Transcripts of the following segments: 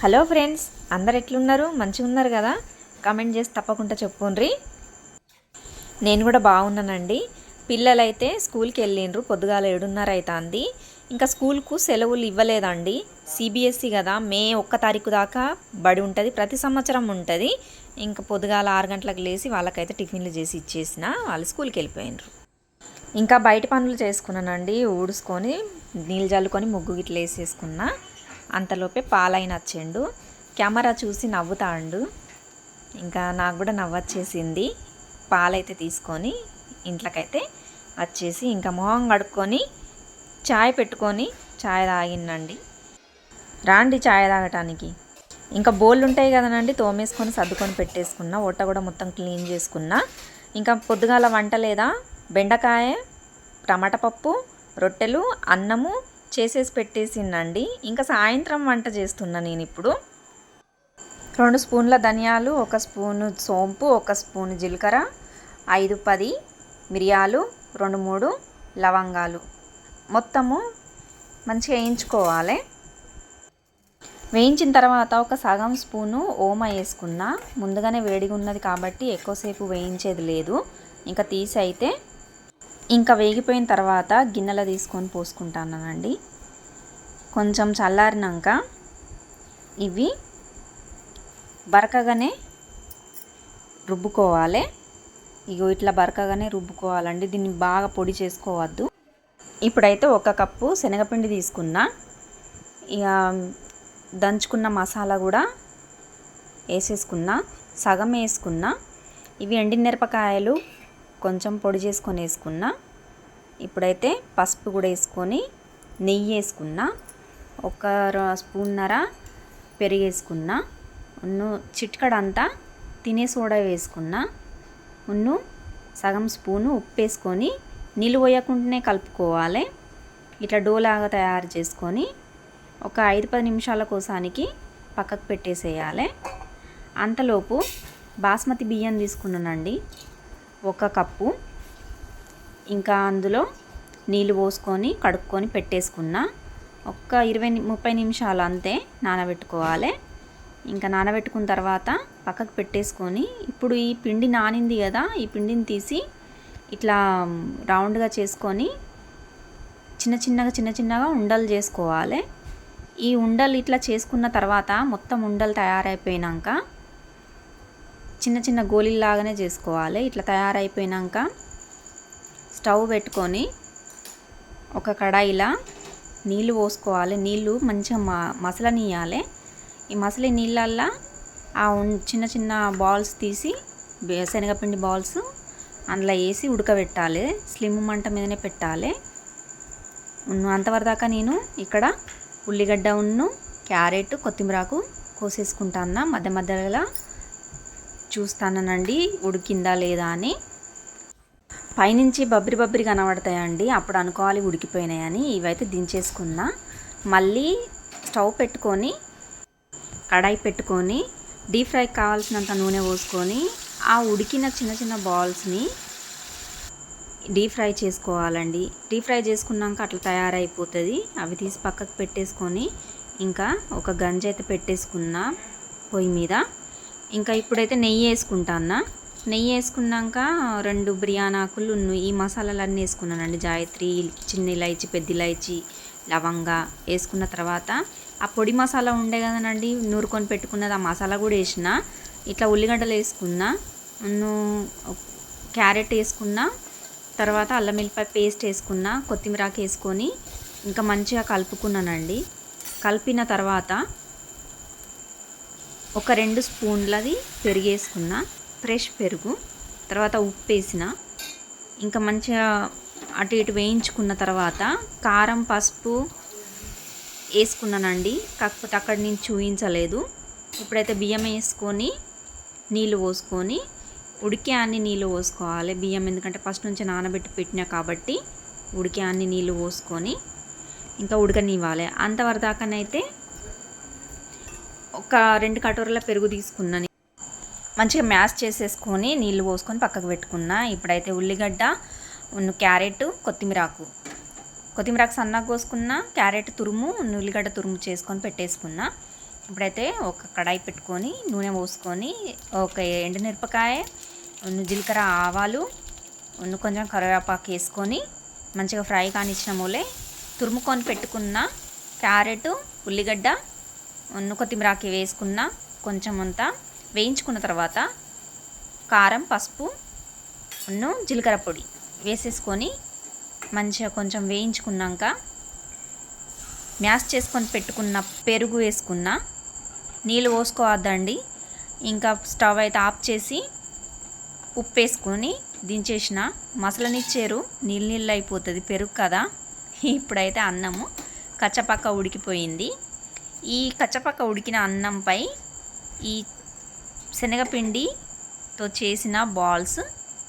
Hello friends అందరు ఎట్లున్నారు? మంచిగా ఉన్నారు కదా? కామెంట్ చేసి తప్పకుండా చెప్పుండ్రి. నేను కూడా బాగున్నానండి. పిల్లలైతే స్కూల్కి వెళ్ళిండ్రు పొద్దుగాల ఏడున్నర అవుతుంది ఇంకా స్కూల్కు సెలవులు ఇవ్వలేదండి. సిబిఎస్సి కదా మే ఒక్క తారీఖు దాకా బడి ఉంటుంది ప్రతి సంవత్సరం ఉంటుంది. ఇంకా పొద్దుగాల ఆరు గంటలకు లేచి వాళ్ళకైతే టిఫిన్లు చేసి ఇచ్చేసిన వాళ్ళు స్కూల్కి వెళ్ళిపోయినరు ఇంకా బయట పనులు చేసుకున్నానండి ఊడుసుకొని నీళ్ళు చల్లుకొని ముగ్గు గిట్ల వేసేసుకున్నా. అంతలోపే పాలైన వచ్చాడు కెమెరా చూసి నవ్వుతాండు. ఇంకా నాకు కూడా నవ్వొచ్చేసింది. పాలైతే తీసుకొని ఇంట్లోకైతే వచ్చేసి ఇంకా మొహం కడుక్కొని చాయ్ పెట్టుకొని చాయ్ తాగిందండి. రాండి చాయ్ తాగటానికి. ఇంకా బోళ్ళు ఉంటాయి కదనండి తోమేసుకొని సర్దుకొని పెట్టేసుకున్నా. ఒట్ట కూడా మొత్తం క్లీన్ చేసుకున్నా. ఇంకా పొద్దుగాల వంట లేదా? బెండకాయ టమాటా పప్పు రొట్టెలు అన్నము చేసేసి పెట్టేసిందండి. ఇంకా సాయంత్రం వంట చేస్తున్నా నేను ఇప్పుడు రెండు స్పూన్ల ధనియాలు ఒక స్పూను సోంపు ఒక స్పూన్ జీలకర్ర ఐదు పది మిరియాలు రెండు మూడు లవంగాలు. మొత్తము మంచిగా వేయించుకోవాలి. వేయించిన తర్వాత ఒక సగం స్పూను ఓమ వేసుకున్న. ముందుగానే వేడిగా ఉన్నది కాబట్టి ఎక్కువసేపు వేయించేది లేదు. ఇంకా తీసి అయితే ఇంకా వేగిపోయిన తర్వాత గిన్నెలో తీసుకొని పోసుకుంటానండి. కొంచెం చల్లారినాక ఇవి బరకగానే రుబ్బుకోవాలి. ఇగో ఇట్లా బరకగానే రుబ్బుకోవాలండి. దీన్ని బాగా పొడి చేసుకోవద్దు. ఇప్పుడైతే ఒక కప్పు శనగపిండి తీసుకున్నా. ఇక దంచుకున్న మసాలా కూడా వేసేసుకున్నా. సగం వేసుకున్నా. ఇవి ఎండిమిరపకాయలు కొంచెం పొడి చేసుకొని వేసుకున్నా. ఇప్పుడైతే పసుపు కూడా వేసుకొని నెయ్యి వేసుకున్నా. ఒక స్పూన్నర పెరుగు వేసుకున్నా. ఉన్ను చిట్కడంతా తినే సోడా వేసుకున్నా. ఉన్ను సగం స్పూను ఉప్పు వేసుకొని నీళ్ళు పోయకుండానే కలుపుకోవాలి. ఇట్లా డోలాగా తయారు చేసుకొని ఒక ఐదు పది నిమిషాల కోసానికి పక్కకు పెట్టేసేయాలి. అంతలోపు బాస్మతి బియ్యం తీసుకున్నానండి. ఒక కప్పు. ఇంకా అందులో నీళ్ళు పోసుకొని కడుక్కొని పెట్టేసుకున్నా. ఒక్క ఇరవై ముప్పై నిమిషాలు అంతే నానబెట్టుకోవాలి. ఇంకా నానబెట్టుకున్న తర్వాత పక్కకు పెట్టేసుకొని ఇప్పుడు ఈ పిండి నానింది కదా ఈ పిండిని తీసి ఇట్లా రౌండ్గా చేసుకొని చిన్న చిన్నగా చిన్న చిన్నగా ఉండలు చేసుకోవాలి. ఈ ఉండలు ఇట్లా చేసుకున్న తర్వాత మొత్తం ఉండలు తయారైపోయినాక చిన్న చిన్న గోళీలాగానే చేసుకోవాలి. ఇట్లా తయారైపోయినాక స్టవ్ పెట్టుకొని ఒక కడాయిలా నీళ్ళు పోసుకోవాలి. నీళ్ళు మంచిగా మ మసలనియాలి. ఈ మసలి నీళ్ళల్లో ఆ చిన్న చిన్న బాల్స్ తీసి శనగపిండి బాల్స్ అందులో వేసి ఉడకబెట్టాలి. స్లిమ్ మంట మీదనే పెట్టాలి. అంతవరకు దాకా నేను ఇక్కడ ఉల్లిగడ్డ ఉన్ను క్యారెట్ కొత్తిమీరకు కోసేసుకుంటాను మధ్య మధ్యలో చూస్తానండి ఉడికిందా లేదా అని. పైనుంచి బబ్బరి బబ్బరి కనబడతాయండి. అప్పుడు అనుకోవాలి ఉడికిపోయినాయని. ఇవైతే దించేసుకున్నా. మళ్ళీ స్టవ్ పెట్టుకొని కడాయి పెట్టుకొని డీప్ ఫ్రై కావాల్సినంత నూనె పోసుకొని ఆ ఉడికిన చిన్న చిన్న బాల్స్ని డీప్ ఫ్రై చేసుకోవాలండి. డీప్ ఫ్రై చేసుకున్నాక అట్లా తయారైపోతుంది. అవి తీసి పక్కకు పెట్టేసుకొని ఇంకా ఒక గంజ అయితే పెట్టేసుకున్న పొయ్యి మీద. ఇంకా ఇప్పుడైతే నెయ్యి వేసుకుంటాను నెయ్యి వేసుకున్నాక రెండు బిర్యానీ ఆకులు ఈ మసాలాలన్నీ వేసుకున్నానండి. జాయత్రి చిన్న ఇలాచి పెద్ద ఇలాచి లవంగా వేసుకున్న తర్వాత ఆ పొడి మసాలా ఉండే కదనండి నూరుకొని పెట్టుకున్నది. ఆ మసాలా కూడా వేసిన. ఇట్లా ఉల్లిగడ్డలు వేసుకున్నా క్యారెట్ వేసుకున్నా తర్వాత అల్లం వెల్లిపాయ పేస్ట్ వేసుకున్నా కొత్తిమీరాకు వేసుకొని ఇంకా మంచిగా కలుపుకున్నానండి. కలిపిన తర్వాత ఒక రెండు స్పూన్లది పెరుగు వేసుకున్న ఫ్రెష్ పెరుగు తర్వాత ఉప్పు వేసిన ఇంకా మంచిగా అటు ఇటు వేయించుకున్న తర్వాత కారం పసుపు వేసుకున్నానండి. కాకపోతే అక్కడ నేను చూపించలేదు ఇప్పుడైతే బియ్యం వేసుకొని నీళ్ళు పోసుకొని ఉడికే అన్ని నీళ్ళు పోసుకోవాలి బియ్యం. ఎందుకంటే ఫస్ట్ నుంచి నానబెట్టి పెట్టినా కాబట్టి ఉడికే అన్ని నీళ్ళు పోసుకొని ఇంకా ఉడకనివ్వాలి. అంతవరదాకనైతే ఒక రెండు కటోరల పెరుగు తీసుకున్నాను మంచిగా మ్యాష్ చేసేసుకొని నీళ్ళు పోసుకొని పక్కకు పెట్టుకున్నా. ఇప్పుడైతే ఉల్లిగడ్డ క్యారెట్ కొత్తిమీరాకు కొత్తిమీరాకు సన్నగా కోసుకున్న క్యారెట్ తురుము ఉల్లిగడ్డ తురుము చేసుకొని పెట్టేసుకున్నా. ఇప్పుడైతే ఒక కడాయి పెట్టుకొని నూనె పోసుకొని ఒక ఎండుమిరపకాయ ఉన్న జీలకర్ర ఆవాలు కొంచెం కరివేపాకు వేసుకొని మంచిగా ఫ్రై కానిచ్చిన మూలే తురుముకొని పెట్టుకున్న క్యారెట్ ఉల్లిగడ్డ ఉన్న కొత్తిమీరాకి వేసుకున్న కొంచెం అంతా వేయించుకున్న తర్వాత కారం పసుపు ఉన్ను జీలకర్ర పొడి వేసేసుకొని మంచిగా కొంచెం వేయించుకున్నాక మ్యాష్ చేసుకొని పెట్టుకున్న పెరుగు వేసుకున్న నీళ్ళు పోసుకోవద్దండి. ఇంకా స్టవ్ అయితే ఆఫ్ చేసి ఉప్పు వేసుకొని దించేసిన మసలనిచ్చారు నీళ్ళు నీళ్ళు అయిపోతుంది పెరుగు కదా. ఇప్పుడైతే అన్నము కచ్చపక్క ఉడికిపోయింది. ఈ కచ్చపక్క ఉడికిన అన్నంపై ఈ శనగపిండితో చేసిన బాల్స్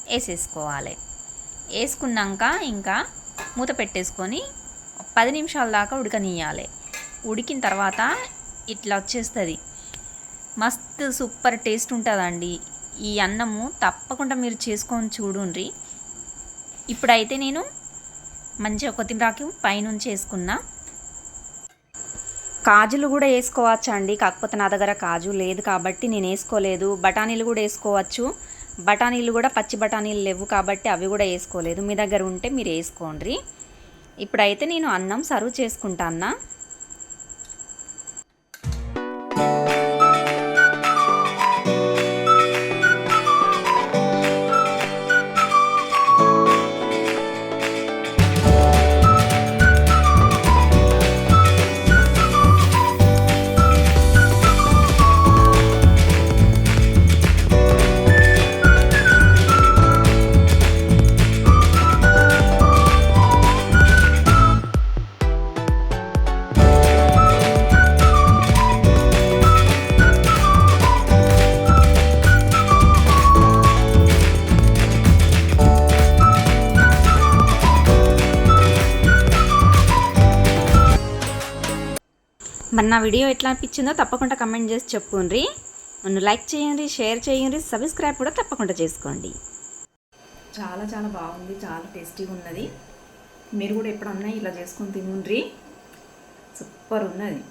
వేసేసుకోవాలి. వేసుకున్నాక ఇంకా మూత పెట్టేసుకొని పది నిమిషాల దాకా ఉడకనియాలి ఉడికిన తర్వాత ఇట్లా వచ్చేస్తుంది. మస్తు సూపర్ టేస్ట్ ఉంటుందండి. ఈ అన్నము తప్పకుండా మీరు చేసుకొని చూడండి ఇప్పుడైతే నేను మంచిగా కొత్తిమీరాకి పైనుంచి వేసుకున్నా కాజులు కూడా వేసుకోవచ్చు అండి కాకపోతే నా దగ్గర కాజు లేదు కాబట్టి నేను వేసుకోలేదు. బఠానీలు కూడా వేసుకోవచ్చు. బఠానీలు కూడా పచ్చి బఠానీలు లేవు కాబట్టి అవి కూడా వేసుకోలేదు. మీ దగ్గర ఉంటే మీరు వేసుకోండి. ఇప్పుడైతే నేను అన్నం సర్వ్ చేసుకుంటాన్నా మరి నా వీడియో ఎట్లా అనిపించిందో తప్పకుండా కమెంట్ చేసి చెప్పుండ్రి. నన్ను లైక్ చేయండి షేర్ చేయండి సబ్స్క్రైబ్ కూడా తప్పకుండా చేసుకోండి. చాలా చాలా బాగుంది చాలా టేస్టీగా ఉన్నది. మీరు కూడా ఎప్పుడన్నా ఇలా చేసుకొని తినుండ్రి. సూపర్ ఉన్నది.